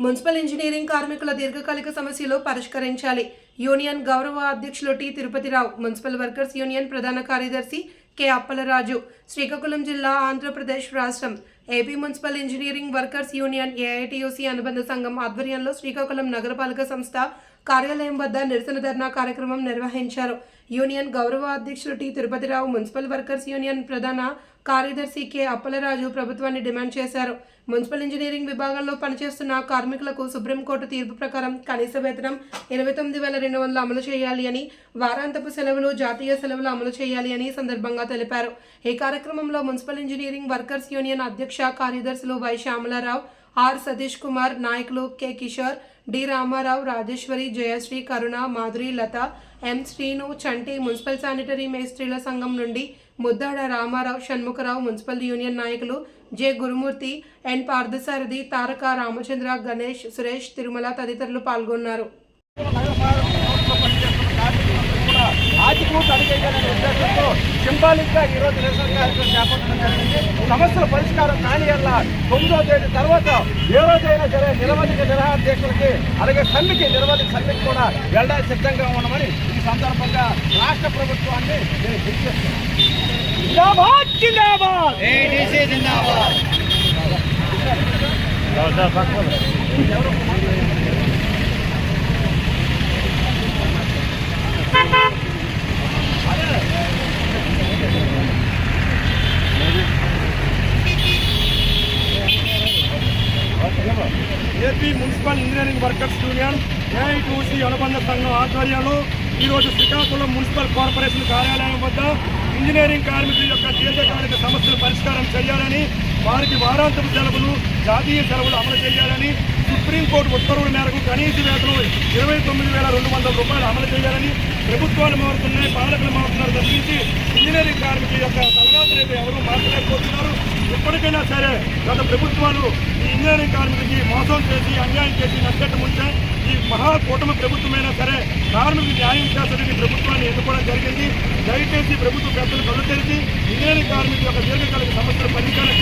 Municipal engineering కార్మికుల దీర్ఘకాలిక సమస్యలు పరిష్కరించాలి. యూనియన్ గౌరవ అధ్యక్షులు T Tirupathi Rao municipal workers union ప్రధాన కార్యదర్శి కె అప్పలరాజు శ్రీకాకుళం జిల్లా ఆంధ్రప్రదేశ్ రాష్ట్రం AP municipal engineering workers union AITUC అనుబంధ సంఘం ఆధ్వర్యంలో శ్రీకాకుళం నగరపాలక సంస్థ కార్యాలయం వద్ద నిరసన ధర్నా కార్యక్రమం నిర్వహించారు. యూనియన్ గౌరవ అధ్యక్షుడు T. Tirupathi Rao municipal workers union ప్రధాన కార్యదర్శి కె. అప్పలరాజు ప్రభుత్వాన్ని డిమాండ్ చేశారు. మున్సిపల్ ఇంజనీరింగ్ విభాగంలో పనిచేస్తున్న కార్మికులకు సుప్రీంకోర్టు తీర్పు ప్రకారం కనీస వేతనం ఇరవై తొమ్మిది వేల రెండు వందలు అమలు చేయాలి అని వారాంతపు సెలవులు జాతీయ సెలవులు అమలు చేయాలి అని సందర్భంగా తెలిపారు. ఈ కార్యక్రమంలో మున్సిపల్ ఇంజనీరింగ్ వర్కర్స్ యూనియన్ అధ్యక్ష కార్యదర్శులు వై. శ్యామలారావు ఆర్ సతీష్ కుమార్ నాయకులు K Kishore D Ramarao Rajeswari Jayasri Karuna Madhuri Latha M Srinu Chanti municipal sanitary మేస్త్రీల సంఘం నుండి ముద్దాడ రామారావు షణ్ముఖరావు మున్సిపల్ యూనియన్ నాయకులు జె గురుమూర్తి ఎన్ పార్థసారథి తారక రామచంద్ర గణేష్ సురేష్ తిరుమల తదితరులు పాల్గొన్నారు. ఆర్థిక అడిగేయాలనే ఉద్దేశంతో సింబాలిక్గా ఈ రోజు నిరసన కార్యక్రమం చేపట్టడం జరిగింది. సమస్యల పరిష్కారం కాని వల్ల తొమ్మిదో తేదీ తర్వాత ఏ రోజైనా సరే నిరవధిక నిరహార దీక్షలకి అలాగే సమ్మెకి నిరవధిక సమ్మెకి కూడా వెళ్ళడానికి సిద్ధంగా ఉన్నామని ఈ సందర్భంగా రాష్ట్ర ప్రభుత్వాన్ని నేను గుర్తిస్తున్నాను AP municipal engineering workers union AITUC అనుబంధ సంఘం ఆధ్వర్యంలో ఈరోజు శ్రీకాకుళం మున్సిపల్ కార్పొరేషన్ కార్యాలయం వద్ద ఇంజనీరింగ్ కార్మికుల యొక్క దీర్ఘకాలిక సమస్యలు పరిష్కారం చేయాలని వారికి వారాంతపు సెలవులు జాతీయ సెలవులు అమలు చేయాలని సుప్రీంకోర్టు ఉత్తర్వుల మేరకు కనీస వేతనం ఇరవై తొమ్మిది వేల రెండు వందల రూపాయలు అమలు చేయాలని ప్రభుత్వాలు మారుతున్నాయి పాలకులు మారుతున్నారు తప్పించి ఇంజనీరింగ్ కార్మికుల యొక్క తలరాత్రి ఎవరూ మార్చలేకపోతున్నారు. ఇప్పటికైనా సరే గత ప్రభుత్వాలు ఈ ఇంజనీరింగ్ కార్మికులకి మోసం చేసి అన్యాయం చేసి నచ్చట ముంచే ఈ మహా కూటమి ప్రభుత్వమైనా సరే కార్మికులకు న్యాయం చేస్తారని ప్రభుత్వాన్ని ఎన్నుకోవడం జరిగింది. దయచేసి ప్రభుత్వ పెద్దలు కళ్ళు తెరిచి ఇంజనీరింగ్ కార్మికుల యొక్క దీర్ఘకాలిక సమస్యలు పరిష్కారం